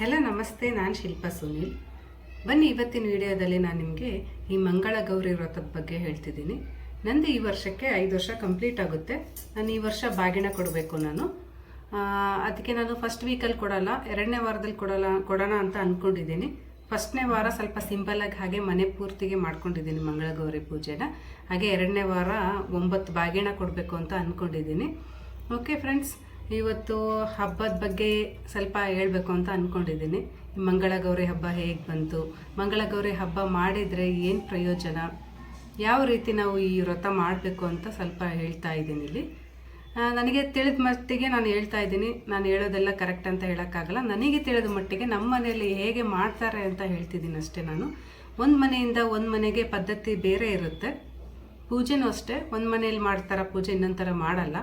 Hello ನಮಸ್ತೆ, ನಾನು ಶಿಲ್ಪಾ ಸುನೀಲ್. ಬನ್ನಿ, ಇವತ್ತಿನ ವಿಡಿಯೋದಲ್ಲಿ ನಾನು ನಿಮಗೆ ಈ ಮಂಗಳ ಗೌರಿ ವ್ರತದ ಬಗ್ಗೆ ಹೇಳ್ತಿದ್ದೀನಿ. ನಂದು ಈ ವರ್ಷಕ್ಕೆ ಐದು ವರ್ಷ ಕಂಪ್ಲೀಟ್ ಆಗುತ್ತೆ. ನಾನು ಈ ವರ್ಷ ಬಾಗಿನ ಕೊಡಬೇಕು ನಾನು. ಅದಕ್ಕೆ ನಾನು ಫಸ್ಟ್ ವೀಕಲ್ಲಿ ಕೊಡಲ್ಲ, ಎರಡನೇ ವಾರದಲ್ಲಿ ಕೊಡೋಲ್ಲ, ಕೊಡೋಣ ಅಂತ ಅಂದ್ಕೊಂಡಿದ್ದೀನಿ ಫಸ್ಟ್ನೇ ವಾರ ಸ್ವಲ್ಪ ಸಿಂಪಲ್ಲಾಗಿ ಹಾಗೆ ಮನೆ ಪೂರ್ತಿಗೆ ಮಾಡ್ಕೊಂಡಿದ್ದೀನಿ ಮಂಗಳ ಗೌರಿ ಪೂಜೆನ. ಹಾಗೆ ಎರಡನೇ ವಾರ ಒಂಬತ್ತು ಬಾಗಿನ ಕೊಡಬೇಕು ಅಂತ ಅಂದ್ಕೊಂಡಿದ್ದೀನಿ ಓಕೆ ಫ್ರೆಂಡ್ಸ್ ಇವತ್ತು ಹಬ್ಬದ ಬಗ್ಗೆ ಸ್ವಲ್ಪ ಹೇಳಬೇಕು ಅಂತ ಅಂದ್ಕೊಂಡಿದ್ದೀನಿ ಮಂಗಳಗೌರಿ ಹಬ್ಬ ಹೇಗೆ ಬಂತು? ಮಂಗಳಗೌರಿ ಹಬ್ಬ ಮಾಡಿದರೆ ಏನು ಪ್ರಯೋಜನ? ಯಾವ ರೀತಿ ನಾವು ಈ ವ್ರತ ಮಾಡಬೇಕು ಅಂತ ಸ್ವಲ್ಪ ಹೇಳ್ತಾ ಇದ್ದೀನಿ ಇಲ್ಲಿ. ನನಗೆ ತಿಳಿದ ಮಟ್ಟಿಗೆ ನಾನು ಹೇಳ್ತಾ ಇದ್ದೀನಿ. ನಾನು ಹೇಳೋದೆಲ್ಲ ಕರೆಕ್ಟ್ ಅಂತ ಹೇಳೋಕ್ಕಾಗಲ್ಲ. ನನಗೆ ತಿಳಿದ ಮಟ್ಟಿಗೆ ನಮ್ಮ ಮನೆಯಲ್ಲಿ ಹೇಗೆ ಮಾಡ್ತಾರೆ ಅಂತ ಹೇಳ್ತಿದ್ದೀನಿ ಅಷ್ಟೇ ನಾನು. ಒಂದು ಮನೆಯಿಂದ ಒಂದು ಮನೆಗೆ ಪದ್ಧತಿ ಬೇರೆ ಇರುತ್ತೆ. ಪೂಜೆನೂ ಅಷ್ಟೇ. ಒಂದು ಮನೆಯಲ್ಲಿ ಮಾಡ್ತಾರ ಪೂಜೆ ಇನ್ನೊಂದು ಥರ ಮಾಡಲ್ಲ.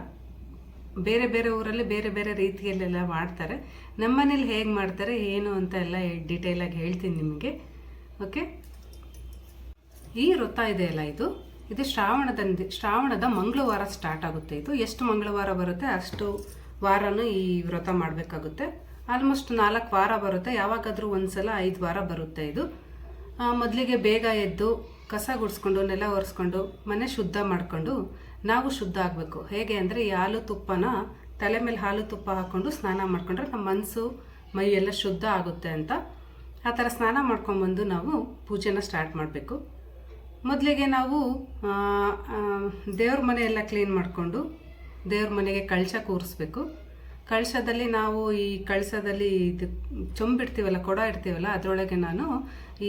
ಬೇರೆ ಬೇರೆ ಊರಲ್ಲಿ ಬೇರೆ ಬೇರೆ ರೀತಿಯಲ್ಲೆಲ್ಲ ಮಾಡ್ತಾರೆ. ನಮ್ಮ ಮನೇಲಿ ಹೇಗೆ ಮಾಡ್ತಾರೆ, ಏನು ಅಂತ ಎಲ್ಲ ಡೀಟೇಲಾಗಿ ಹೇಳ್ತೀನಿ ನಿಮಗೆ. ಓಕೆ ಈ ವೃತ್ತ ಇದೆಯಲ್ಲ ಇದು? ಇದು ಶ್ರಾವಣದ ಶ್ರಾವಣದ ಮಂಗಳವಾರ ಸ್ಟಾರ್ಟ್ ಆಗುತ್ತೆ ಇದು. ಎಷ್ಟು ಮಂಗಳವಾರ ಬರುತ್ತೆ, ಅಷ್ಟು ವಾರನೂ ಈ ವ್ರತ ಮಾಡಬೇಕಾಗುತ್ತೆ. ಆಲ್ಮೋಸ್ಟ್ ನಾಲ್ಕು ವಾರ ಬರುತ್ತೆ. ಯಾವಾಗಾದರೂ ಒಂದು ಸಲ ಐದು ವಾರ ಬರುತ್ತೆ ಇದು. ಮೊದಲಿಗೆ ಬೇಗ ಎದ್ದು ಕಸ ಗುಡಿಸ್ಕೊಂಡು, ನೆಲ ಒರೆಸ್ಕೊಂಡು, ಮನೆ ಶುದ್ಧ ಮಾಡಿಕೊಂಡು ನಾವು ಶುದ್ಧ ಆಗಬೇಕು. ಹೇಗೆ ಅಂದರೆ ಈ ಹಾಲು ತುಪ್ಪನ ತಲೆ ಮೇಲೆ ಹಾಲು ತುಪ್ಪ ಹಾಕ್ಕೊಂಡು ಸ್ನಾನ ಮಾಡಿಕೊಂಡ್ರೆ ನಮ್ಮ ಮನಸ್ಸು ಮೈ ಎಲ್ಲ ಶುದ್ಧ ಆಗುತ್ತೆ ಅಂತ. ಆ ಥರ ಸ್ನಾನ ಮಾಡ್ಕೊಂಬಂದು ನಾವು ಪೂಜೆನ ಸ್ಟಾರ್ಟ್ ಮಾಡಬೇಕು. ಮೊದಲಿಗೆ ನಾವು ದೇವ್ರ ಮನೆ ಎಲ್ಲ ಕ್ಲೀನ್ ಮಾಡಿಕೊಂಡು ದೇವ್ರ ಮನೆಗೆ ಕಳಶ ಕೂರಿಸ್ಬೇಕು. ಕಳಶದಲ್ಲಿ ನಾವು ಈ ಕಳಶದಲ್ಲಿ ಇದು ಚೊಂಬಿಡ್ತೀವಲ್ಲ, ಕೊಡ ಇಡ್ತೀವಲ್ಲ, ಅದರೊಳಗೆ ನಾನು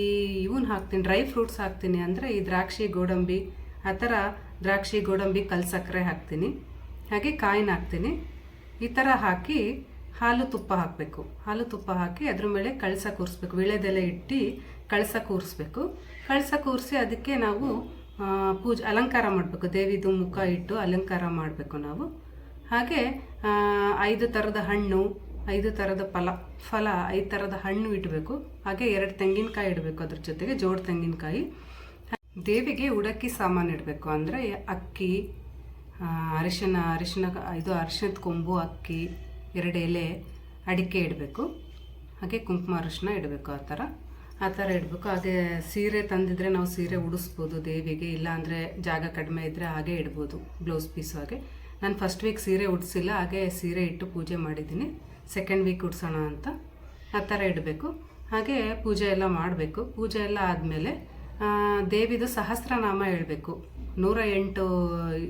ಈ ಇವನ್ ಹಾಕ್ತೀನಿ, ಡ್ರೈ ಫ್ರೂಟ್ಸ್ ಹಾಕ್ತೀನಿ ಅಂದರೆ ಈ ದ್ರಾಕ್ಷಿ, ಗೋಡಂಬಿ, ಆ ಥರ ದ್ರಾಕ್ಷಿ, ಗೋಡಂಬಿ ಕಲ್ ಸಕ್ಕರೆ ಹಾಕ್ತೀನಿ. ಹಾಗೆ ಕಾಯಿನ ಹಾಕ್ತೀನಿ. ಈ ಥರ ಹಾಕಿ ಹಾಲು ತುಪ್ಪ ಹಾಕಬೇಕು. ಹಾಲು ತುಪ್ಪ ಹಾಕಿ ಅದ್ರ ಮೇಲೆ ಕಳಸ ಕೂರಿಸ್ಬೇಕು ವಿಳೆದೆಲೆ ಇಟ್ಟು ಕಳಸ ಕೂರಿಸ್ಬೇಕು ಕಳಸ ಕೂರಿಸಿ ಅದಕ್ಕೆ ನಾವು ಪೂಜೆ, ಅಲಂಕಾರ ಮಾಡಬೇಕು. ದೇವಿದು ಮುಖ ಇಟ್ಟು ಅಲಂಕಾರ ಮಾಡಬೇಕು ನಾವು. ಹಾಗೆ ಐದು ಥರದ ಹಣ್ಣು, ಐದು ಥರದ ಫಲ ಫಲ, ಐದು ಥರದ ಹಣ್ಣು ಇಡಬೇಕು. ಹಾಗೆ ಎರಡು ತೆಂಗಿನಕಾಯಿ ಇಡಬೇಕು ಅದ್ರ ಜೊತೆಗೆ, ಜೋಡು ತೆಂಗಿನಕಾಯಿ. ದೇವಿಗೆ ಉಡಕ್ಕಿ ಸಾಮಾನು ಇಡಬೇಕು ಅಂದರೆ ಅಕ್ಕಿ ಅರಿಶಿನ ಅರಿಶಿನ, ಇದು ಅರಿಶಿನದ ಕೊಂಬು, ಅಕ್ಕಿ, ಎರಡು ಎಲೆ, ಅಡಿಕೆ ಇಡಬೇಕು. ಹಾಗೆ ಕುಂಕುಮ ಅರಿಶಿನ ಇಡಬೇಕು ಆ ಥರ. ಆ ಥರ ಇಡಬೇಕು. ಹಾಗೆ ಸೀರೆ ತಂದಿದ್ರೆ ನಾವು ಸೀರೆ ಉಡಿಸ್ಬೋದು ದೇವಿಗೆ ಇಲ್ಲ ಅಂದರೆ ಜಾಗ ಕಡಿಮೆ ಇದ್ದರೆ ಹಾಗೆ ಇಡ್ಬೋದು, ಬ್ಲೌಸ್ ಪೀಸ್ ಹಾಗೆ. ನಾನು ಫಸ್ಟ್ ವೀಕ್ ಸೀರೆ ಉಡಿಸಿಲ್ಲ, ಹಾಗೆ ಸೀರೆ ಇಟ್ಟು ಪೂಜೆ ಮಾಡಿದ್ದೀನಿ. ಸೆಕೆಂಡ್ ವೀಕ್ ಉಡ್ಸೋಣ ಅಂತ. ಆ ಥರ ಇಡಬೇಕು. ಹಾಗೆ ಪೂಜೆ ಎಲ್ಲ ಮಾಡಬೇಕು. ಪೂಜೆ ಎಲ್ಲ ಆದಮೇಲೆ ದೇವಿದು ಸಹಸ್ರನಾಮ ಹೇಳಬೇಕು. ನೂರ ಎಂಟು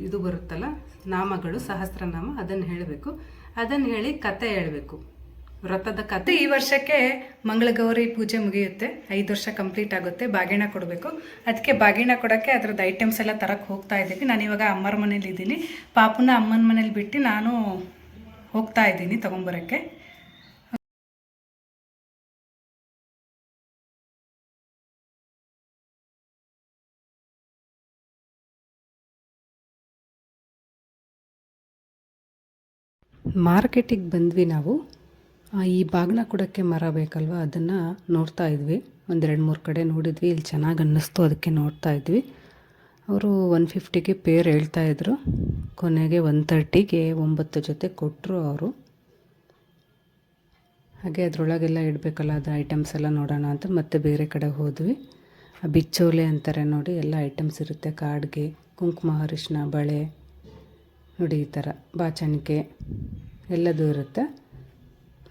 ಇದು ಬರುತ್ತಲ್ಲ, ನಾಮಗಳು ಸಹಸ್ರನಾಮ, ಅದನ್ನು ಹೇಳಬೇಕು. ಅದನ್ನು ಹೇಳಿ ಕತೆ ಹೇಳಬೇಕು. ವ್ರತದ ಕತೆ ಈ ವರ್ಷಕ್ಕೆ ಮಂಗಳಗೌರಿ ಪೂಜೆ ಮುಗಿಯುತ್ತೆ. ಐದು ವರ್ಷ ಕಂಪ್ಲೀಟ್ ಆಗುತ್ತೆ. ಬಾಗಿಣ ಕೊಡಬೇಕು. ಅದಕ್ಕೆ ಬಾಗಿಣ ಕೊಡೋಕ್ಕೆ ಅದ್ರದ್ದು ಐಟಮ್ಸ್ ಎಲ್ಲ ತರಕ್ಕೆ ಹೋಗ್ತಾ ಇದ್ದೀವಿ ನಾನು ಇವಾಗ ಅಮ್ಮರ ಮನೇಲಿ ಇದ್ದೀನಿ. ಪಾಪುನ ಅಮ್ಮನ ಮನೇಲಿ ಬಿಟ್ಟು ನಾನು ಹೋಗ್ತಾ ಇದ್ದೀನಿ ತೊಗೊಂಬರೋಕ್ಕೆ. ಮಾರ್ಕೆಟಿಗೆ ಬಂದ್ವಿ ನಾವು. ಈ ಬಾಗಿನ ಕೊಡೋಕ್ಕೆ ಮರ ಬೇಕಲ್ವ? ಅದನ್ನು ನೋಡ್ತಾ ಇದ್ವಿ. ಒಂದೆರಡು ಮೂರು ಕಡೆ ನೋಡಿದ್ವಿ. ಇಲ್ಲಿ ಚೆನ್ನಾಗಿ ಅನ್ನಿಸ್ತು ಅದಕ್ಕೆ ನೋಡ್ತಾ ಇದ್ವಿ. ಅವರು ಒನ್ ಫಿಫ್ಟಿಗೆ ಪೇರ್ ಹೇಳ್ತಾ ಇದ್ರು. ಕೊನೆಗೆ ಒನ್ ತರ್ಟಿಗೆ ಒಂಬತ್ತು ಜೊತೆ ಕೊಟ್ಟರು ಅವರು. ಹಾಗೆ ಅದರೊಳಗೆಲ್ಲ ಇಡಬೇಕಲ್ಲ, ಅದರ ಐಟಮ್ಸ್ ಎಲ್ಲ ನೋಡೋಣ ಅಂತ ಮತ್ತೆ ಬೇರೆ ಕಡೆ ಹೋದ್ವಿ. ಬಿಚ್ಚೋಲೆ ಅಂತಾರೆ ನೋಡಿ, ಎಲ್ಲ ಐಟಮ್ಸ್ ಇರುತ್ತೆ. ಕಾಡ್ಗೆ, ಕುಂಕುಮ ಅರಿಶಿನ, ಬಳೆ, ನೋಡಿ ಈ ಥರ, ಬಾಚಣಿಕೆ, ಎಲ್ಲದೂ ಇರುತ್ತೆ.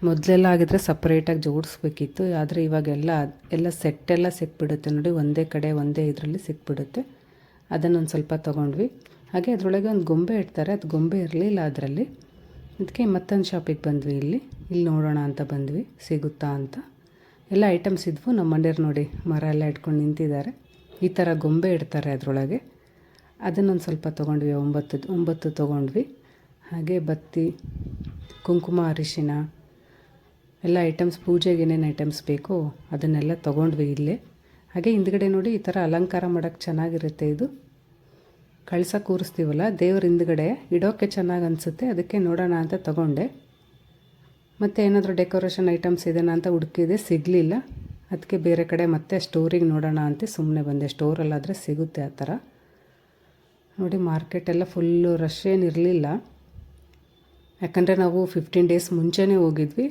ಮೊದಲೆಲ್ಲ ಆಗಿದ್ರೆ ಸಪ್ರೇಟಾಗಿ ಜೋಡಿಸ್ಬೇಕಿತ್ತು, ಆದರೆ ಇವಾಗೆಲ್ಲ ಎಲ್ಲ ಸೆಟ್ಟೆಲ್ಲ ಸಿಕ್ಬಿಡುತ್ತೆ ನೋಡಿ, ಒಂದೇ ಕಡೆ ಒಂದೇ ಇದರಲ್ಲಿ ಸಿಕ್ಬಿಡುತ್ತೆ. ಅದನ್ನೊಂದು ಸ್ವಲ್ಪ ತೊಗೊಂಡ್ವಿ. ಹಾಗೆ ಅದರೊಳಗೆ ಒಂದು ಗೊಂಬೆ ಇಡ್ತಾರೆ, ಅದು ಗೊಂಬೆ ಇರಲಿಲ್ಲ ಅದರಲ್ಲಿ. ಅದಕ್ಕೆ ಮತ್ತೊಂದು ಶಾಪಿಗೆ ಬಂದ್ವಿ ಇಲ್ಲಿ. ಇಲ್ಲಿ ನೋಡೋಣ ಅಂತ ಬಂದ್ವಿ, ಸಿಗುತ್ತಾ ಅಂತ. ಎಲ್ಲ ಐಟಮ್ಸ್ ಇದ್ವು ನಮ್ಮ ಮನೆಯವ್ರು ನೋಡಿ ಮರ ಎಲ್ಲ ಇಟ್ಕೊಂಡು ನಿಂತಿದ್ದಾರೆ. ಈ ಥರ ಗೊಂಬೆ ಇಡ್ತಾರೆ ಅದರೊಳಗೆ. ಅದನ್ನೊಂದು ಸ್ವಲ್ಪ ತೊಗೊಂಡ್ವಿ ಒಂಬತ್ತು ಒಂಬತ್ತು ತೊಗೊಂಡ್ವಿ. ಹಾಗೆ ಬತ್ತಿ, ಕುಂಕುಮ ಅರಿಶಿನ ಎಲ್ಲ ಐಟಮ್ಸ್ ಪೂಜೆಗೆ ಏನೇನು ಐಟಮ್ಸ್ ಬೇಕು ಅದನ್ನೆಲ್ಲ ತೊಗೊಂಡ್ವಿ ಇಲ್ಲಿ. ಹಾಗೆ ಹಿಂದ್ಗಡೆ ನೋಡಿ ಈ ಥರ ಅಲಂಕಾರ ಮಾಡೋಕ್ಕೆ ಚೆನ್ನಾಗಿರುತ್ತೆ ಇದು. ಕಳಸ ಕೂರಿಸ್ತೀವಲ್ಲ, ದೇವ್ರ ಹಿಂದ್ಗಡೆ ಇಡೋಕ್ಕೆ ಚೆನ್ನಾಗಿ ಅನಿಸುತ್ತೆ, ಅದಕ್ಕೆ ನೋಡೋಣ ಅಂತ ತೊಗೊಂಡೆ. ಮತ್ತು ಏನಾದರೂ ಡೆಕೋರೇಷನ್ ಐಟಮ್ಸ್ ಇದೆನಾ ಅಂತ ಹುಡುಕಿದೆ, ಸಿಗಲಿಲ್ಲ. ಅದಕ್ಕೆ ಬೇರೆ ಕಡೆ ಮತ್ತೆ ಸ್ಟೋರಿಗೆ ನೋಡೋಣ ಅಂತ ಸುಮ್ಮನೆ ಬಂದೆ. ಸ್ಟೋರಲ್ಲಾದರೆ ಸಿಗುತ್ತೆ ಆ ಥರ. ನೋಡಿ ಮಾರ್ಕೆಟೆಲ್ಲ ಫುಲ್ಲು ರಶ್ ಏನಿರಲಿಲ್ಲ ಯಾಕಂದರೆ ನಾವು ಫಿಫ್ಟೀನ್ ಡೇಸ್ ಮುಂಚೆನೇ ಹೋಗಿದ್ವಿ.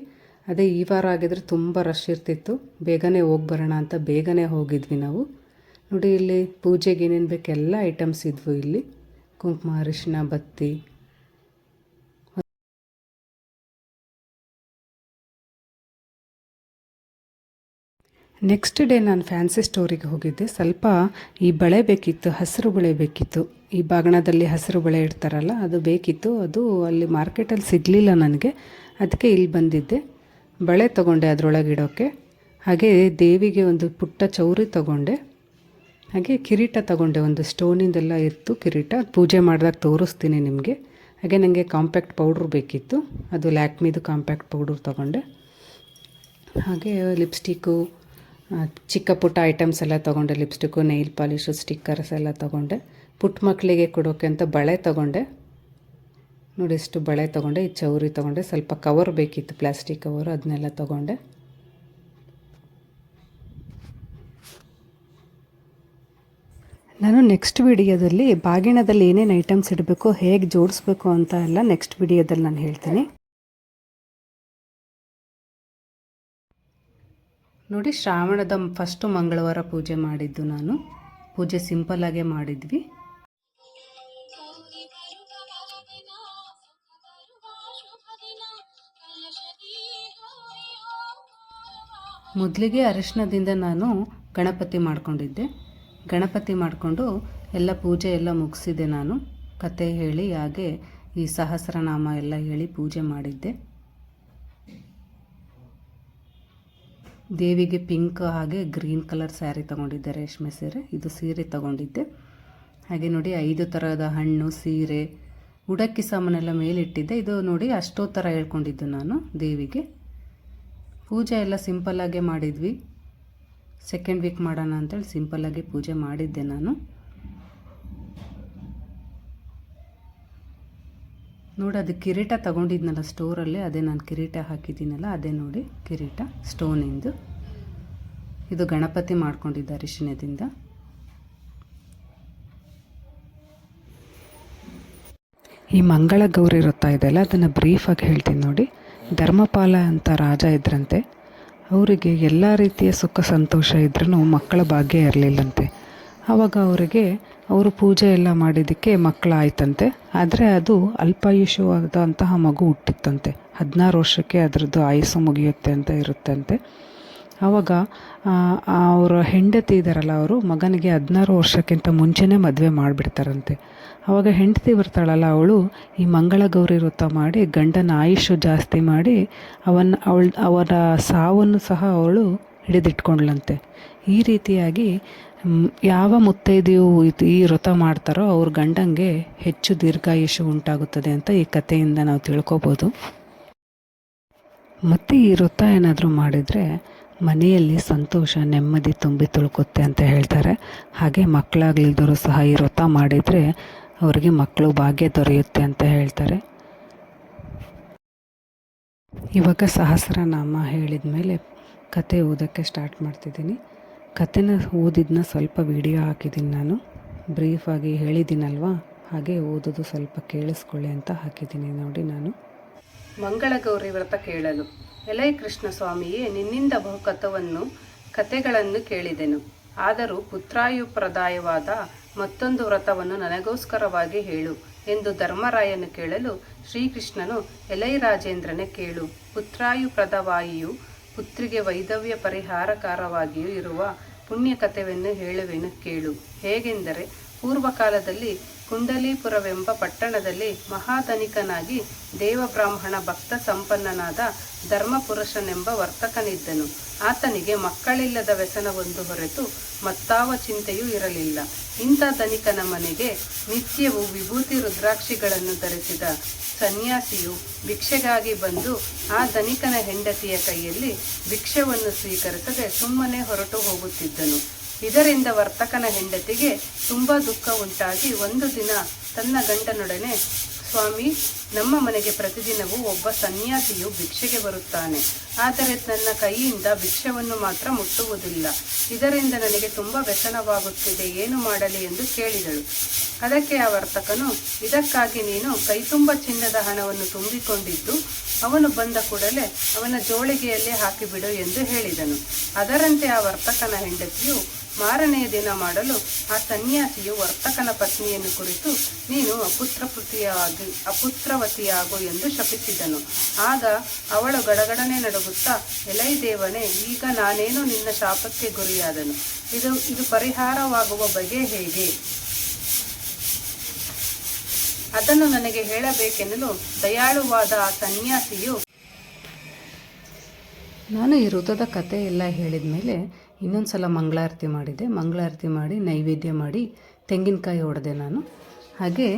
ಅದೇ ಈ ವಾರ ಆಗಿದ್ರೆ ತುಂಬ ರಶ್ ಇರ್ತಿತ್ತು. ಬೇಗನೆ ಹೋಗಿ ಬರೋಣ ಅಂತ ಬೇಗನೆ ಹೋಗಿದ್ವಿ ನಾವು. ನೋಡಿ ಇಲ್ಲಿ ಪೂಜೆಗೆ ಏನೇನು ಬೇಕು ಎಲ್ಲ ಐಟಮ್ಸ್ ಇದ್ವು ಇಲ್ಲಿ. ಕುಂಕುಮ, ಅರಿಶಿನ, ಬತ್ತಿ. ನೆಕ್ಸ್ಟ್ ಡೇ ನಾನು ಫ್ಯಾನ್ಸಿ ಸ್ಟೋರಿಗೆ ಹೋಗಿದ್ದೆ. ಸ್ವಲ್ಪ ಈ ಬಳೆ ಬೇಕಿತ್ತು, ಹಸಿರು ಬಳೆ ಬೇಕಿತ್ತು. ಈ ಬಾಗಣದಲ್ಲಿ ಹಸಿರು ಬಳೆ ಇಡ್ತಾರಲ್ಲ, ಅದು ಬೇಕಿತ್ತು. ಅದು ಅಲ್ಲಿ ಮಾರ್ಕೆಟಲ್ಲಿ ಸಿಗಲಿಲ್ಲ ನನಗೆ. ಅದಕ್ಕೆ ಇಲ್ಲಿ ಬಂದಿದ್ದೆ. ಬಳೆ ತಗೊಂಡೆ ಅದರೊಳಗೆ ಇಡೋಕ್ಕೆ ಹಾಗೆ ದೇವಿಗೆ ಒಂದು ಪುಟ್ಟ ಚೌರಿ ತೊಗೊಂಡೆ. ಹಾಗೆ ಕಿರೀಟ ತಗೊಂಡೆ, ಒಂದು ಸ್ಟೋನಿಂದೆಲ್ಲ ಇತ್ತು ಕಿರೀಟ. ಪೂಜೆ ಮಾಡಿದಾಗ ತೋರಿಸ್ತೀನಿ ನಿಮಗೆ. ಹಾಗೆ ನನಗೆ ಕಾಂಪ್ಯಾಕ್ಟ್ ಪೌಡ್ರ್ ಬೇಕಿತ್ತು. ಅದು ಲ್ಯಾಕ್ಮಿದು ಕಾಂಪ್ಯಾಕ್ಟ್ ಪೌಡ್ರ್ ತೊಗೊಂಡೆ. ಹಾಗೆ ಲಿಪ್ಸ್ಟಿಕ್ಕು ಚಿಕ್ಕ ಪುಟ್ಟ ಐಟಮ್ಸ್ ಎಲ್ಲ ತೊಗೊಂಡೆ. ಲಿಪ್ಸ್ಟಿಕ್ಕು ನೈಲ್ ಪಾಲಿಶು, ಸ್ಟಿಕ್ಕರ್ಸ್ ಎಲ್ಲ ತೊಗೊಂಡೆ. ಪುಟ್ಟ ಮಕ್ಕಳಿಗೆ ಕೊಡೋಕ್ಕೆ ಅಂತ ಬಳೆ ತೊಗೊಂಡೆ. ನೋಡಿ ಇಷ್ಟು ಬಳೆ ತೊಗೊಂಡೆ, ಈ ಚೌರಿ ತೊಗೊಂಡೆ. ಸ್ವಲ್ಪ ಕವರ್ ಬೇಕಿತ್ತು ಪ್ಲಾಸ್ಟಿಕ್ ಕವರ್ ಅದನ್ನೆಲ್ಲ ತೊಗೊಂಡೆ. ನಾನು ನೆಕ್ಸ್ಟ್ ವಿಡಿಯೋದಲ್ಲಿ ಬಾಗಿಣದಲ್ಲಿ ಏನೇನು ಐಟಮ್ಸ್ ಇಡಬೇಕು, ಹೇಗೆ ಜೋಡಿಸ್ಬೇಕು ಅಂತ ಎಲ್ಲ ನೆಕ್ಸ್ಟ್ ವಿಡಿಯೋದಲ್ಲಿ ನಾನು ಹೇಳ್ತೀನಿ. ನೋಡಿ ಶ್ರಾವಣದ ಫಸ್ಟು ಮಂಗಳವಾರ ಪೂಜೆ ಮಾಡಿದ್ದು ನಾನು. ಪೂಜೆ ಸಿಂಪಲ್ಲಾಗೇ ಮಾಡಿದ್ವಿ. ಮೊದಲಿಗೆ ಅರಿಶಿನದಿಂದ ನಾನು ಗಣಪತಿ ಮಾಡ್ಕೊಂಡಿದ್ದೆ. ಗಣಪತಿ ಮಾಡಿಕೊಂಡು ಎಲ್ಲ ಪೂಜೆ ಎಲ್ಲ ಮುಗಿಸಿದೆ ನಾನು. ಕತೆ ಹೇಳಿ, ಹಾಗೆ ಈ ಸಹಸ್ರನಾಮ ಎಲ್ಲ ಹೇಳಿ ಪೂಜೆ ಮಾಡಿದ್ದೆ. ದೇವಿಗೆ ಪಿಂಕ್ ಹಾಗೆ ಗ್ರೀನ್ ಕಲರ್ ಸ್ಯಾರಿ ತಗೊಂಡಿದ್ದೆ, ರೇಷ್ಮೆ ಸೀರೆ. ಇದು ಸೀರೆ ತಗೊಂಡಿದ್ದೆ. ಹಾಗೆ ನೋಡಿ, ಐದು ಥರದ ಹಣ್ಣು, ಸೀರೆ, ಉಡಕ್ಕಿ ಸಾಮಾನೆಲ್ಲ ಮೇಲಿಟ್ಟಿದ್ದೆ. ಇದು ನೋಡಿ, ಅಷ್ಟೋ ಥರ ಹೇಳ್ಕೊಂಡಿದ್ದು ನಾನು ದೇವಿಗೆ. ಪೂಜೆ ಎಲ್ಲ ಸಿಂಪಲ್ಲಾಗೆ ಮಾಡಿದ್ವಿ. ಸೆಕೆಂಡ್ ವೀಕ್ ಮಾಡೋಣ ಅಂತೇಳಿ ಸಿಂಪಲ್ಲಾಗಿ ಪೂಜೆ ಮಾಡಿದ್ದೆ ನಾನು. ನೋಡಿ, ಅದು ಕಿರೀಟ ತಗೊಂಡಿದ್ನಲ್ಲ ಸ್ಟೋರಲ್ಲಿ ಅದೇ ನಾನು ಕಿರೀಟ ಹಾಕಿದ್ದೀನಲ್ಲ, ಅದೇ ನೋಡಿ ಕಿರೀಟ ಸ್ಟೋನಿಂದು ಇದು. ಗಣಪತಿ ಮಾಡಿಕೊಂಡಿದ್ದ ಅರಿಶಿಣದಿಂದ ಈ ಮಂಗಳ ಗೌರಿ ವೃತ್ತ ಇದೆಯಲ್ಲ, ಅದನ್ನು ಬ್ರೀಫಾಗಿ ಹೇಳ್ತೀನಿ ನೋಡಿ. ಧರ್ಮಪಾಲ ಅಂತ ರಾಜ ಇದ್ರಂತೆ, ಅವರಿಗೆ ಎಲ್ಲ ರೀತಿಯ ಸುಖ ಸಂತೋಷ ಇದ್ರೂ ಮಕ್ಕಳ ಭಾಗ್ಯ ಇರಲಿಲ್ಲಂತೆ. ಆವಾಗ ಅವರಿಗೆ ಅವರು ಪೂಜೆ ಎಲ್ಲ ಮಾಡಿದ್ದಕ್ಕೆ ಮಕ್ಕಳಾಯ್ತಂತೆ, ಆದರೆ ಅದು ಅಲ್ಪಾಯುಷವಾದಂತಹ ಮಗು ಹುಟ್ಟಿತ್ತಂತೆ. ಹದಿನಾರು ವರ್ಷಕ್ಕೆ ಅದರದ್ದು ಆಯುಸ್ಸು ಮುಗಿಯುತ್ತೆ ಅಂತ ಇರುತ್ತಂತೆ. ಆವಾಗ ಅವರ ಹೆಂಡತಿ ಇದ್ದಾರಲ್ಲ ಅವರು, ಮಗನಿಗೆ ಹದಿನಾರು ವರ್ಷಕ್ಕಿಂತ ಮುಂಚೆನೇ ಮದುವೆ ಮಾಡಿಬಿಡ್ತಾರಂತೆ. ಆವಾಗ ಹೆಂಡತಿ ಬರ್ತಾಳಲ್ಲ ಅವಳು, ಈ ಮಂಗಳ ಗೌರಿ ವೃತ್ತ ಮಾಡಿ, ಗಂಡನ ಆಯುಷು ಜಾಸ್ತಿ ಮಾಡಿ ಅವನ್ನ ಅವಳ, ಅವರ ಸಾವನ್ನು ಸಹ ಅವಳು ಹಿಡಿದಿಟ್ಕೊಂಡ್ಲಂತೆ ಈ ರೀತಿಯಾಗಿ ಯಾವ ಮುತ್ತೈದೆಯು ಈ ವ್ರತ ಮಾಡ್ತಾರೋ, ಅವ್ರ ಗಂಡಂಗೆ ಹೆಚ್ಚು ದೀರ್ಘಾಯುಷು ಉಂಟಾಗುತ್ತದೆ ಅಂತ ಈ ಕಥೆಯಿಂದ ನಾವು ತಿಳ್ಕೊಬೋದು. ಮತ್ತು ಈ ವೃತ್ತ ಏನಾದರೂ ಮಾಡಿದರೆ ಮನೆಯಲ್ಲಿ ಸಂತೋಷ, ನೆಮ್ಮದಿ ತುಂಬಿ ತುಳುಕುತ್ತೆ ಅಂತ ಹೇಳ್ತಾರೆ. ಹಾಗೆ ಮಕ್ಕಳಾಗ್ಲಿಲ್ದರೂ ಸಹ ಈ ವ್ರತ ಮಾಡಿದರೆ ಅವರಿಗೆ ಮಕ್ಕಳು ಭಾಗ್ಯ ದೊರೆಯುತ್ತೆ ಅಂತ ಹೇಳ್ತಾರೆ. ಇವಾಗ ಸಹಸ್ರನಾಮ ಹೇಳಿದ ಮೇಲೆ ಕತೆ ಓದೋಕ್ಕೆ ಸ್ಟಾರ್ಟ್ ಮಾಡ್ತಿದ್ದೀನಿ. ಕತೆನ ಓದಿದ್ನ ಸ್ವಲ್ಪ ವಿಡಿಯೋ ಹಾಕಿದ್ದೀನಿ ನಾನು. ಬ್ರೀಫಾಗಿ ಹೇಳಿದ್ದೀನಲ್ವಾ? ಹಾಗೆ ಓದೋದು ಸ್ವಲ್ಪ ಕೇಳಿಸ್ಕೊಳ್ಳಿ ಅಂತ ಹಾಕಿದ್ದೀನಿ ನೋಡಿ ನಾನು. ಮಂಗಳಗೌರಿ ವ್ರತ ಕೇಳಲು. ಎಲೈ ಕೃಷ್ಣ ಸ್ವಾಮಿಯೇ ನಿನ್ನಿಂದ ಬಹುಕಥವನ್ನು, ಕಥೆಗಳನ್ನು ಕೇಳಿದೆನು. ಆದರೂ ಪುತ್ರಾಯುಪ್ರದಾಯವಾದ ಮತ್ತೊಂದು ವ್ರತವನ್ನು ನನಗೋಸ್ಕರವಾಗಿ ಹೇಳು ಎಂದು ಧರ್ಮರಾಯನು ಕೇಳಲು ಶ್ರೀಕೃಷ್ಣನು ಎಲೈ ರಾಜೇಂದ್ರನೇ ಕೇಳು. ಪುತ್ರಾಯುಪ್ರದವಾಯಿಯು ಪುತ್ರಿಗೆ ವೈದವ್ಯ ಪರಿಹಾರಕಾರವಾಗಿಯೂ ಇರುವ ಪುಣ್ಯಕಥೆಯನ್ನು ಹೇಳುವೆನು, ಕೇಳು. ಹೇಗೆಂದರೆ, ಪೂರ್ವಕಾಲದಲ್ಲಿ ಕುಂಡಲೀಪುರವೆಂಬ ಪಟ್ಟಣದಲ್ಲಿ ಮಹಾಧನಿಕನಾಗಿ ದೇವಬ್ರಾಹ್ಮಣ ಭಕ್ತ ಸಂಪನ್ನನಾದ ಧರ್ಮಪುರುಷನೆಂಬ ವರ್ತಕನಿದ್ದನು. ಆತನಿಗೆ ಮಕ್ಕಳಿಲ್ಲದ ವ್ಯಸನವೊಂದು ಹೊರತು ಮತ್ತಾವ ಚಿಂತೆಯೂ ಇರಲಿಲ್ಲ. ಇಂಥ ಧನಿಕನ ಮನೆಗೆ ನಿತ್ಯವೂ ವಿಭೂತಿ ರುದ್ರಾಕ್ಷಿಗಳನ್ನು ಧರಿಸಿದ ಸನ್ಯಾಸಿಯು ಭಿಕ್ಷೆಗಾಗಿ ಬಂದು ಆ ಧನಿಕನ ಹೆಂಡತಿಯ ಕೈಯಲ್ಲಿ ಭಿಕ್ಷವನ್ನು ಸ್ವೀಕರಿಸದೆ ಸುಮ್ಮನೆ ಹೊರಟು ಹೋಗುತ್ತಿದ್ದನು. ಇದರಿಂದ ವರ್ತಕನ ಹೆಂಡತಿಗೆ ತುಂಬ ದುಃಖ ಉಂಟಾಗಿ ಒಂದು ದಿನ ತನ್ನ ಗಂಡನೊಡನೆ, ಸ್ವಾಮಿ, ನಮ್ಮ ಮನೆಗೆ ಪ್ರತಿದಿನವೂ ಒಬ್ಬ ಸನ್ಯಾಸಿಯು ಭಿಕ್ಷೆಗೆ ಬರುತ್ತಾನೆ. ಆದರೆ ನನ್ನ ಕೈಯಿಂದ ಭಿಕ್ಷವನ್ನು ಮಾತ್ರ ಮುಟ್ಟುವುದಿಲ್ಲ. ಇದರಿಂದ ನನಗೆ ತುಂಬ ವ್ಯಸನವಾಗುತ್ತಿದೆ. ಏನು ಮಾಡಲಿ? ಎಂದು ಕೇಳಿದಳು. ಅದಕ್ಕೆ ಆ ವರ್ತಕನು, ಇದಕ್ಕಾಗಿ ನೀನು ಕೈತುಂಬ ಚಿನ್ನದ ಹಣವನ್ನು ತುಂಬಿಕೊಂಡಿದ್ದು, ಅವನು ಬಂದ ಕೂಡಲೇ ಅವನ ಜೋಳಿಗೆಯಲ್ಲೇ ಹಾಕಿಬಿಡು ಎಂದು ಹೇಳಿದನು. ಅದರಂತೆ ಆ ವರ್ತಕನ ಹೆಂಡತಿಯು ಮಾರನೆಯ ದಿನ ಮಾಡಲು ಆ ಸನ್ಯಾಸಿಯು ವರ್ತಕನ ಪತ್ನಿಯನ್ನು ಕುರಿತು, ನೀನು ಅಪುತ್ರಪುತಿಯಾಗಿ ಅಪುತ್ರವತಿಯಾಗು ಎಂದು ಶಪಿಸಿದನು. ಆಗ ಅವಳು ಗಡಗಡನೆ ನಡುಗುತ್ತಾ, ಎಲೈ ದೇವನೇ, ಈಗ ನಾನೇನು ನಿನ್ನ ಶಾಪಕ್ಕೆ ಗುರಿಯಾದನು? ಇದು ಇದು ಪರಿಹಾರವಾಗುವ ಬಗೆ ಹೇಗೆ? ಅದನ್ನು ನನಗೆ ಹೇಳಬೇಕೆನ್ನಲು ದಯಾಳುವಾದ ಆ ಸನ್ಯಾಸಿಯು ನಾನು ಈ ಋತದ ಕಥೆ ಎಲ್ಲ ಹೇಳಿದ ಮೇಲೆ ಇನ್ನೊಂದು ಸಲ ಮಂಗಳಾರತಿ ಮಾಡಿದೆ ಮಂಗಳಾರತಿ ಮಾಡಿ, ನೈವೇದ್ಯ ಮಾಡಿ, ತೆಂಗಿನಕಾಯಿ ಹೊಡೆದೆ ನಾನು. ಹಾಗೆ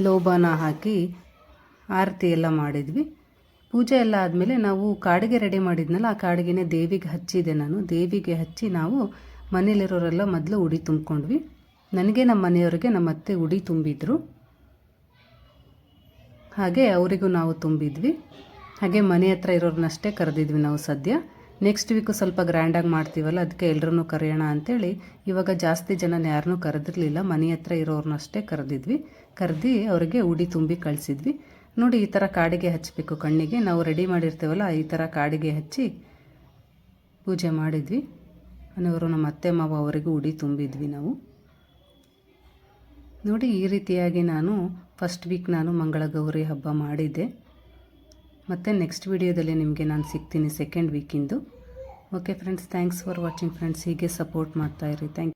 ಲೋಬಾನ ಹಾಕಿ ಆರತಿ ಎಲ್ಲ ಮಾಡಿದ್ವಿ. ಪೂಜೆ ಎಲ್ಲ ಆದಮೇಲೆ ನಾವು ಕಾಡಿಗೆ ರೆಡಿ ಮಾಡಿದ್ನಲ್ಲ, ಆ ಕಾಡಿಗೆನೇ ದೇವಿಗೆ ಹಚ್ಚಿದೆ ನಾನು. ದೇವಿಗೆ ಹಚ್ಚಿ ನಾವು ಮನೇಲಿರೋರೆಲ್ಲ ಮೊದಲು ಉಡಿ ತುಂಬ್ಕೊಂಡ್ವಿ. ನನಗೆ ನಮ್ಮ ಮನೆಯವರಿಗೆ ನಮ್ಮ ಅತ್ತೆ ಉಡಿ ತುಂಬಿದ್ರು. ಹಾಗೆ ಅವರಿಗೂ ನಾವು ತುಂಬಿದ್ವಿ. ಹಾಗೆ ಮನೆ ಹತ್ರ ಇರೋರನ್ನಷ್ಟೇ ಕರೆದಿದ್ವಿ ನಾವು ಸದ್ಯ. ನೆಕ್ಸ್ಟ್ ವೀಕು ಸ್ವಲ್ಪ ಗ್ರ್ಯಾಂಡಾಗಿ ಮಾಡ್ತೀವಲ್ಲ ಅದಕ್ಕೆ ಎಲ್ಲರೂ ಕರೆಯೋಣ ಅಂತೇಳಿ ಇವಾಗ ಜಾಸ್ತಿ ಜನನ ಯಾರನ್ನೂ ಕರೆದಿರಲಿಲ್ಲ, ಮನೆ ಹತ್ರ ಇರೋರನ್ನಷ್ಟೇ ಕರೆದಿದ್ವಿ. ಕರೆದು ಅವರಿಗೆ ಉಡಿ ತುಂಬಿ ಕಳಿಸಿದ್ವಿ. ನೋಡಿ, ಈ ಥರ ಕಾಡಿಗೆ ಹಚ್ಚಬೇಕು ಕಣ್ಣಿಗೆ. ನಾವು ರೆಡಿ ಮಾಡಿರ್ತೇವಲ್ಲ, ಈ ಥರ ಕಾಡಿಗೆ ಹಚ್ಚಿ ಪೂಜೆ ಮಾಡಿದ್ವಿ. ಅನ್ನೋರು ನಮ್ಮ ಅತ್ತೆ, ಮಾವ ಅವರಿಗೂ ಉಡಿ ತುಂಬಿದ್ವಿ ನಾವು. ನೋಡಿ, ಈ ರೀತಿಯಾಗಿ ನಾನು ಫಸ್ಟ್ ವೀಕ್ ನಾನು ಮಂಗಳಗೌರಿ ಹಬ್ಬ ಮಾಡಿದ್ದೆ. ಮತ್ತು ನೆಕ್ಸ್ಟ್ ವಿಡಿಯೋದಲ್ಲಿ ನಿಮಗೆ ನಾನು ಸಿಗ್ತೀನಿ second ವೀಕಿಂದು okay friends thanks for watching friends ಹೀಗೆ ಸಪೋರ್ಟ್ ಮಾಡ್ತಾಯಿರಿ ಥ್ಯಾಂಕ್